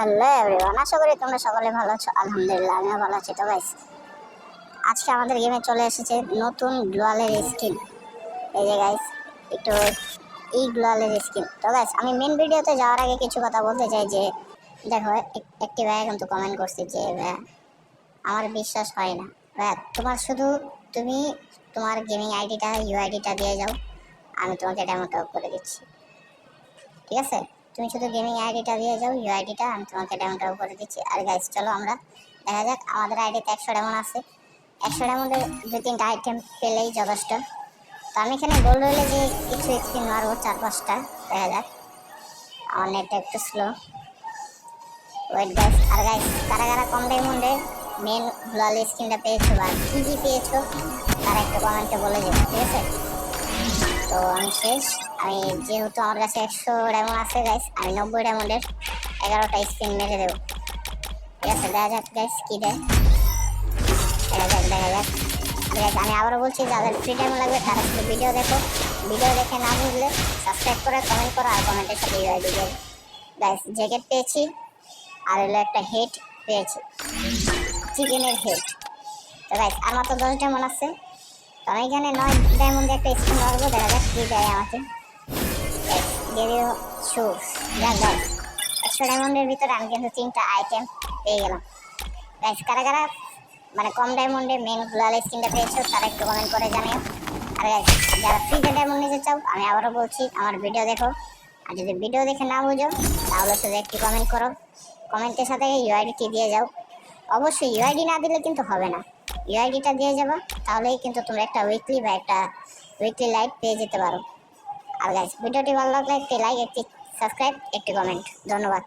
Hello everyone, আশা করি তোমরা সকলে ভালো আছো। আলহামদুলিল্লাহ, আমিও ভালো আছি। তো গাইস আজকে আমাদের গেমে চলে এসেছে নতুন গ্লোয়ালের স্কিন এই যে গাইস একটু এই গ্লোয়ালের স্কিন তো গাইস আমি মেন ভিডিওতে যাওয়ার আগে কিছু কথা বলতে চাই যে, দেখো, এক- একটি ভাইয়া কিন্তু কমেন্ট করছে যে, ভাইয়া, আমার বিশ্বাস হয় না। ভাইয়া, তোমার শুধু তুমি তোমার গেমিং আইডিটা ইউআইডিটা দিয়ে যাও, আমি তোমাকে ডেমোটা করে দিচ্ছি। ঠিক আছে? তুমি শুধু গেমিং আইডিটা দিয়ে যাও ইউ আইডিটা আমি তোমাকে ডাউনটাও করে দিচ্ছি। আর গাইস চলো আমরা দেখা যাক, আমাদের আইডিতে একশো ডায়মন্ড আছে। একশো ডায়মন্ডের দু তিনটা আইটেম পেলেই যথেষ্ট। তো আমি এখানে গোল্ড রইলে যে কিছু স্পিন মারবো, চার পাঁচটা, দেখা যাক। আমার নেটটা একটু স্লো ওয়েট গাইস আর গাইস কারা কারা কম ডায়মন্ডে মেন গ্লোয়াল স্কিনটা পেয়েছ বা কী কী পেয়েছ, তারা একটু কমেন্টে বলে যাবে, ঠিক আছে? তো আমি শেষ। আমি যেহেতু আমার কাছে একশো ডায়মন্ড আছে গাইস আমি নব্বই ডায়মন্ডের এগারোটা স্পিন মেরে দেবো। ঠিক আছে, দেখা যাক গাইস কী দেয়। দেখা যাক দেখা যাক। ঠিক আছে, আমি আবারও বলছি, যাদের ফ্রি টাইম লাগবে, তারা শুধু ভিডিও দেখো। ভিডিও দেখে না বুঝলে সাবস্ক্রাইব করে কমেন্ট করো, আর কমেন্টের সাথে ইউআইডি দেবে গাইস জ্যাকেট পেয়েছি, আর হলো একটা হেড পেয়েছি। চিকেনের হেড তো গাইস আর মাত্র দশ ডায়মন্ড আছে। তো আমি এখানে নয় ডায়মন্ডে একটা স্কিন মারবো দেখা যাক কি দেয় আমাকে। দিয়ে দিও শুজ যাক গাইস একশো ডায়মন্ডের ভিতরে আমি কিন্তু তিনটা আইটেম পেয়ে গেলাম। গাইস কারা কারা মানে কম ডায়মন্ডে মেন গ্লোয়াল স্কিনটা পেয়েছ, তারা একটু কমেন্ট করে জানিও। আর যারা ফ্রিতে ডায়মন্ড নিতে চাও, আমি আবারও বলছি, আমার ভিডিও দেখো। আর যদি ভিডিও দেখে না বুঝো, তাহলে শুধু একটি কমেন্ট করো। কমেন্টের সাথে ইউআইডিটি দিয়ে যাও। অবশ্যই ইউআইডি না দিলে কিন্তু হবে না। ইউআইডিটা দিয়ে যাব, তাহলেই কিন্তু তোমরা একটা উইকলি বা একটা উইকলি লাইট পেয়ে যেতে পারো। আর গাইস ভিডিওটি ভালো লাগলে একটি লাইক একটি সাবস্ক্রাইব একটি কমেন্ট ধন্যবাদ।